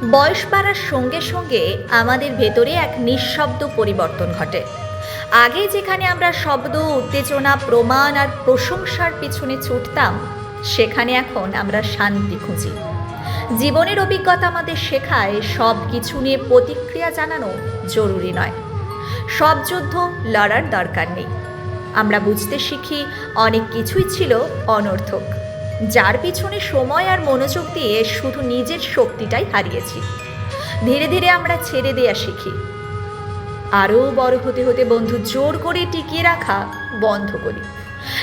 বয়স বাড়ার সঙ্গে সঙ্গে আমাদের ভেতরে এক নিঃশব্দ পরিবর্তন ঘটে। আগে যেখানে আমরা শব্দ, উত্তেজনা, প্রমাণ আর প্রশংসার পিছনে ছুটতাম, সেখানে এখন আমরা শান্তি খুঁজি। জীবনের অভিজ্ঞতা আমাদের শেখায় সব কিছু নিয়ে প্রতিক্রিয়া জানানো জরুরি নয়। সব যুদ্ধ লড়ার দরকার নেই। আমরা বুঝতে শিখি অনেক কিছুই ছিল অনর্থক। যার পিছনে সময় আর মনোযোগ দিয়ে শুধু নিজের শক্তিটাই হারিয়েছি। ধীরে ধীরে আমরা ছেড়ে দেয়া শিখি। আরও বড় হতে হতে বন্ধু জোর করে টিকিয়ে রাখা বন্ধ করি।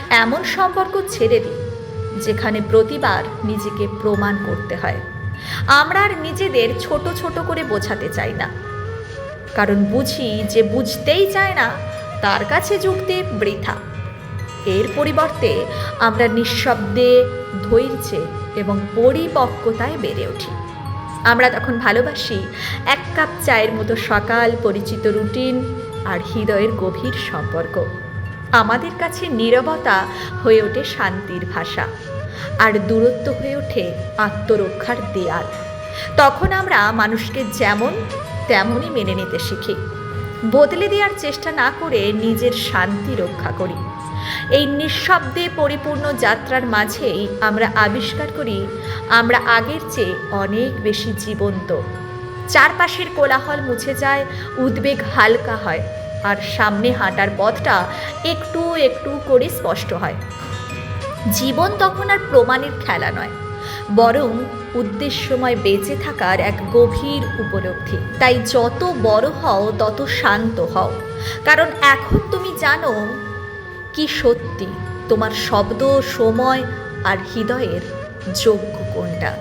এমন সম্পর্ক ছেড়ে দিই, যেখানে প্রতিবার নিজেকে প্রমাণ করতে হয়। আমরা আর নিজেদের ছোট ছোট করে বোঝাতে চাই না। কারণ বুঝি যে বুঝতেই চায় না, তার কাছে যুক্তি বৃথা। এর পরিবর্তে আমরা নিঃশব্দে ধৈর্যে এবং পরিপক্কতায় বেড়ে উঠি। আমরা তখন ভালোবাসি এক কাপ চায়ের মতো সকাল পরিচিত রুটিন আর হৃদয়ের গভীর সম্পর্ক। আমাদের কাছে নীরবতা হয়ে ওঠে শান্তির ভাষা আর দূরত্ব হয়ে ওঠে আত্মরক্ষার দেয়াল। তখন আমরা মানুষকে যেমন, তেমনই মেনে নিতে শিখি। বদলে দেওয়ার চেষ্টা না করে নিজের শান্তি রক্ষা করি। এই নিঃশব্দে পরিপূর্ণ যাত্রার মাঝেই আমরা আবিষ্কার করি, আমরা আগের চেয়ে অনেক বেশি জীবন্ত। চারপাশের কোলাহল মুছে যায়, উদ্বেগ হালকা হয়, আর সামনে হাঁটার পথটা একটু একটু করে স্পষ্ট হয়। জীবন তখন আর প্রমাণের খেলা নয়। বরং উদ্দেশ্যময় বেঁচে থাকার এক গভীর উপলব্ধি। তাই যত বড় হও, তত শান্ত হও। কারণ এখন তুমি জানো কি সত্যি তোমার শব্দ, সময় আর হৃদয়ের যোগ্য কোনটা।